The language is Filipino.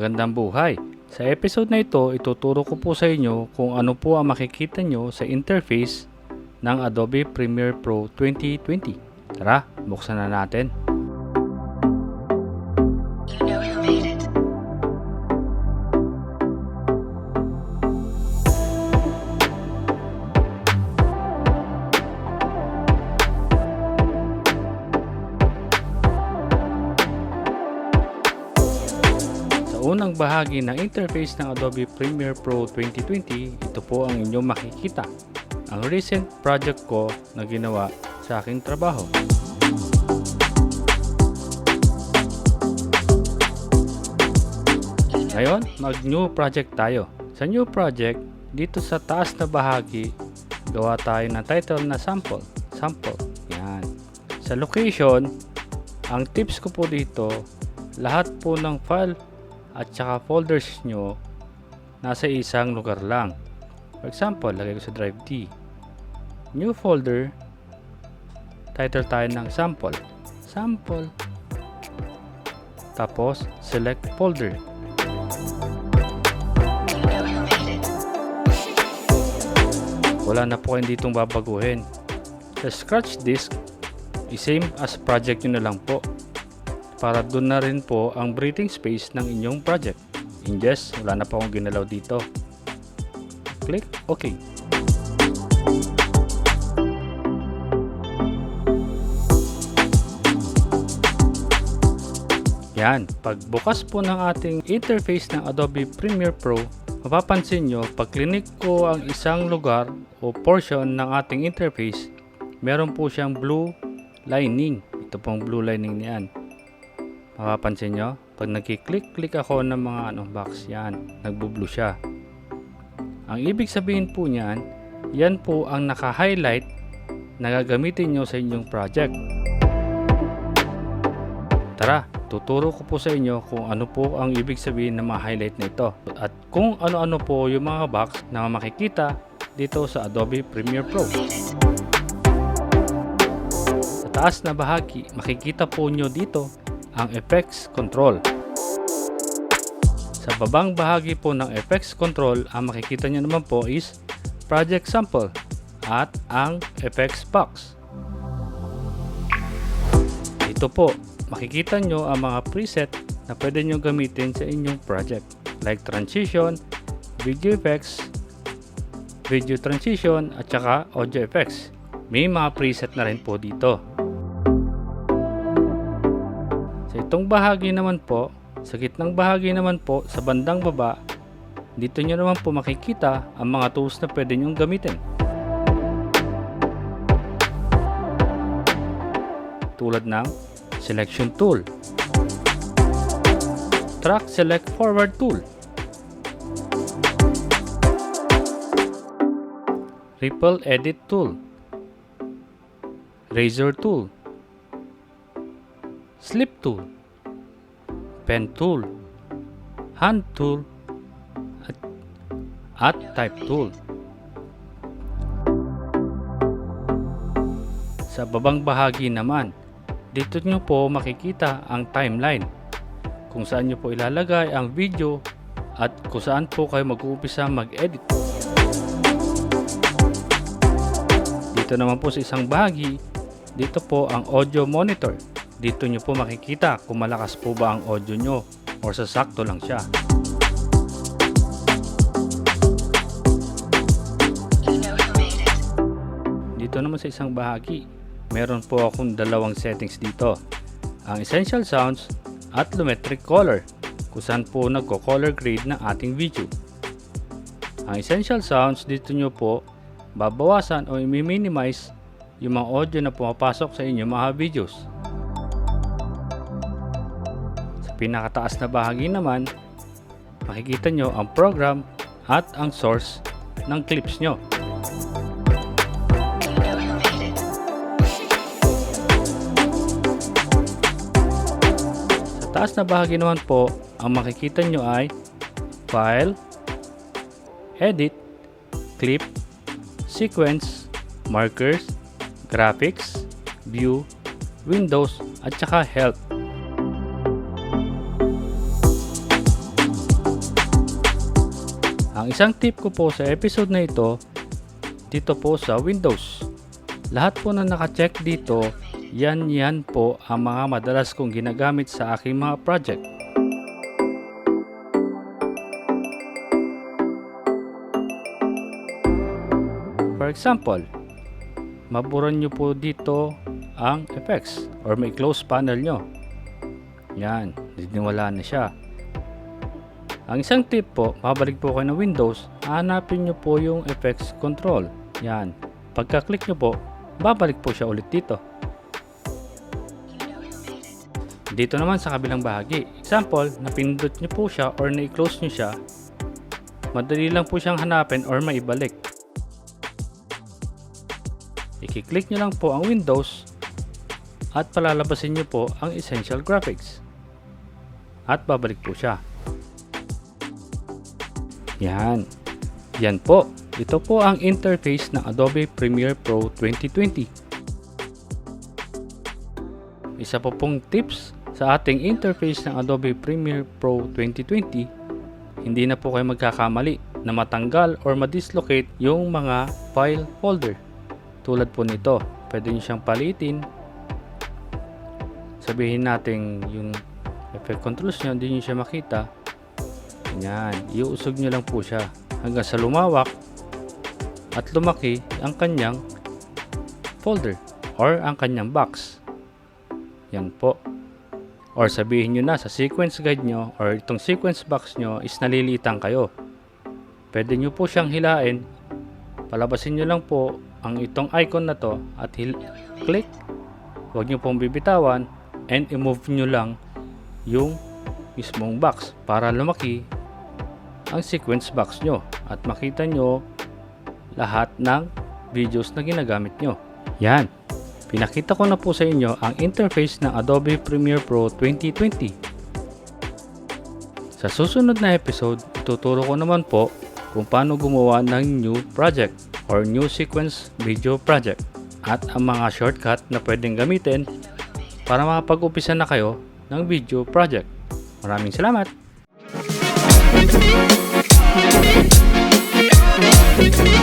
Magandang buhay! Sa episode na ito, ituturo ko po sa inyo kung ano po ang makikita nyo sa interface ng Adobe Premiere Pro 2020. Tara, buksan na natin. Unang bahagi ng interface ng Adobe Premiere Pro 2020, ito po ang inyong makikita. Ang recent project ko na ginawa sa aking trabaho. Ngayon, mag new project tayo. Sa new project, dito sa taas na bahagi, gawa tayo ng title na sample. Sample. Yan. Sa location, ang tips ko po dito, lahat po ng file at saka folders nyo nasa isang lugar lang. For example, lagay ko sa drive D. New folder, title tayo ng sample. Sample. Tapos, select folder. Wala na po kayong ditong babaguhin. Sa scratch disk, i-same as project nyo na lang po. Para doon na rin po ang breathing space ng inyong project. Ingest, wala na po akong ginalaw dito. Click OK. Yan, pagbukas po ng ating interface ng Adobe Premiere Pro, mapapansin nyo, pag clinic ko ang isang lugar o portion ng ating interface, meron po siyang blue lining. Ito pong blue lining niyan. Mapapansin nyo, pag nagkiklik-click ako ng mga ano, box yan, nagbo-blue siya. Ang ibig sabihin po niyan, yan po ang naka-highlight na gagamitin nyo sa inyong project. Tara, tuturo ko po sa inyo kung ano po ang ibig sabihin ng mga highlight na ito at kung ano-ano po yung mga box na makikita dito sa Adobe Premiere Pro. Sa taas na bahagi, makikita po nyo dito ang Effects Control. Sa babang bahagi po ng Effects Control, ang makikita nyo naman po is Project Sample at ang Effects Box. Ito po, makikita nyo ang mga preset na pwede nyo gamitin sa inyong project like transition, video effects, video transition at saka audio effects. May mga preset na rin po dito. Sa itong bahagi naman po, sa gitnang bahagi naman po sa bandang baba, dito nyo naman po makikita ang mga tools na pwede nyo gamitin. Tulad ng Selection Tool, Track Select Forward Tool, Ripple Edit Tool, Razor Tool, Slip Tool, Pen Tool, Hand Tool, at, at Type Tool. Sa babang bahagi naman, dito nyo po makikita ang timeline kung saan nyo po ilalagay ang video at kung saan po kayo mag-uumpisa mag-edit. Dito naman po sa isang bahagi, dito po ang audio monitor. Dito nyo po makikita kung malakas po ba ang audio nyo or sasakto lang siya. Dito naman sa isang bahagi, meron po akong dalawang settings dito. Ang Essential Sounds at Lumetric Color kung saan po nagko-color grade ng ating video. Ang Essential Sounds dito nyo po babawasan o i-minimize yung mga audio na pumapasok sa inyong mga videos. Pinakataas na bahagi naman, makikita nyo ang program at ang source ng clips nyo. Sa taas na bahagi naman po, ang makikita nyo ay File, Edit, Clip, Sequence, Markers, Graphics, View, Windows, at saka Help. Ang isang tip ko po sa episode na ito, dito po sa Windows. Lahat po na nakacheck dito, yan yan po ang mga madalas kong ginagamit sa aking mga project. For example, maburan nyo po dito ang effects or may close panel nyo. Yan, wala na siya. Ang isang tip po, mabalik po kayo ng Windows, hanapin nyo po yung effects control. Yan. Pagka-click nyo po, babalik po siya ulit dito. Dito naman sa kabilang bahagi. Example, napindot nyo po siya or na-close nyo siya, madali lang po siyang hanapin or maibalik. I-click nyo lang po ang Windows at palalabasin nyo po ang Essential Graphics. At babalik po siya. Yan. Yan po. Ito po ang interface ng Adobe Premiere Pro 2020. Isa po pong tips sa ating interface ng Adobe Premiere Pro 2020, hindi na po kayo magkakamali na matanggal or madislocate yung mga file folder. Tulad po nito, pwede nyo siyang palitin. Sabihin natin yung effect controls nyo, hindi nyo siya makita. Yan, iuusog nyo lang po siya hanggang sa lumawak at lumaki ang kanyang folder or ang kanyang box. Yan po. Or sabihin nyo na sa sequence guide nyo or itong sequence box nyo is nalilitan kayo. Pwede nyo po siyang hilain. Palabasin nyo lang po ang itong icon na to at click. Huwag nyo pong bibitawan and i-move nyo lang yung mismong box para lumaki ang sequence box nyo at makita nyo lahat ng videos na ginagamit nyo. Yan. Pinakita ko na po sa inyo ang interface ng Adobe Premiere Pro 2020. Sa susunod na episode, tuturo ko naman po kung paano gumawa ng new project or new sequence video project at ang mga shortcut na pwedeng gamitin para makapag-upisa na kayo ng video project. Maraming salamat! Thank